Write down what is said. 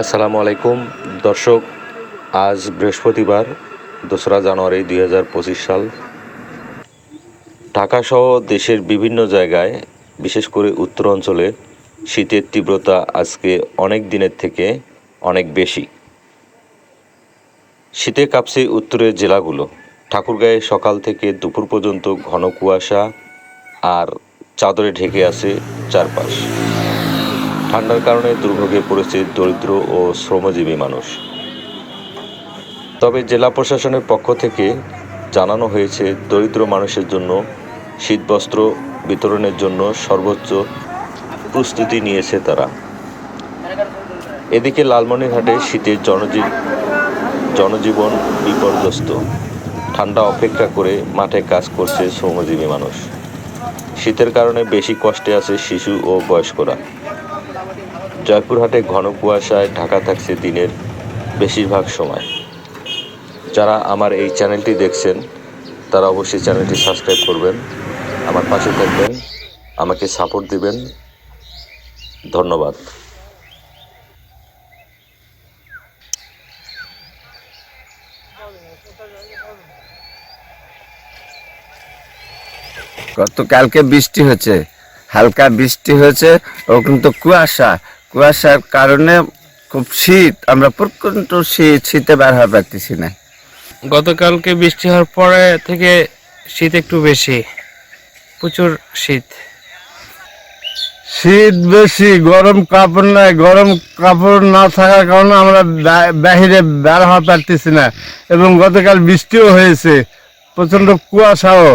আসসালামু আলাইকুম। দর্শক, আজ বৃহস্পতিবার, দোসরা জানুয়ারি দুই হাজার পঁচিশ সাল। ঢাকাসহ দেশের বিভিন্ন জায়গায়, বিশেষ করে উত্তর অঞ্চলে, শীতের তীব্রতা আজকে অনেক দিনের থেকে অনেক বেশি। শীতে কাঁপছে উত্তরের জেলাগুলো। ঠাকুরগাঁয়ে সকাল থেকে দুপুর পর্যন্ত ঘন কুয়াশা আর চাদরে ঢেকে আছে চারপাশ। ঠান্ডার কারণে দুর্ভোগে পড়েছে দরিদ্র ও শ্রমজীবী মানুষ। তবে জেলা প্রশাসনের পক্ষ থেকে জানানো হয়েছে, দরিদ্র মানুষের জন্য শীতবস্ত্র বিতরণের জন্য সর্বোচ্চ প্রস্তুতি নিয়েছে তারা। এদিকে লালমনিরহাটে শীতের জনজীব, জনজীবন বিপর্যস্ত। ঠান্ডা অপেক্ষা করে মাঠে কাজ করছে শ্রমজীবী মানুষ। শীতের কারণে বেশি কষ্টে আছে শিশু ও বয়স্করা। জয়পুরহাটে ঘন কুয়াশায় ঢাকা থাকছে দিনের বেশিরভাগ সময়। যারা আমার এই চ্যানেলটি দেখছেন, তারা অবশ্যই চ্যানেলটি সাবস্ক্রাইব করবেন, আমার পাশে থাকবেন, আমাকে সাপোর্ট দিবেন। ধন্যবাদ। গতকালকে বৃষ্টি হয়েছে, হালকা বৃষ্টি হয়েছে ও কিন্তু কুয়াশা কুয়াশার কারণে খুব শীত আমরা প্রচণ্ড শীত শীতে বের হওয়া পারতেছি না। গতকালকে বৃষ্টি হওয়ার পরে থেকে শীত একটু বেশি প্রচুর শীত। শীত বেশি গরম কাপড় নাই গরম কাপড় না থাকার কারণে আমরা বাহিরে বের হওয়া পারতেছি না। এবং গতকাল বৃষ্টিও হয়েছে প্রচণ্ড কুয়াশাও।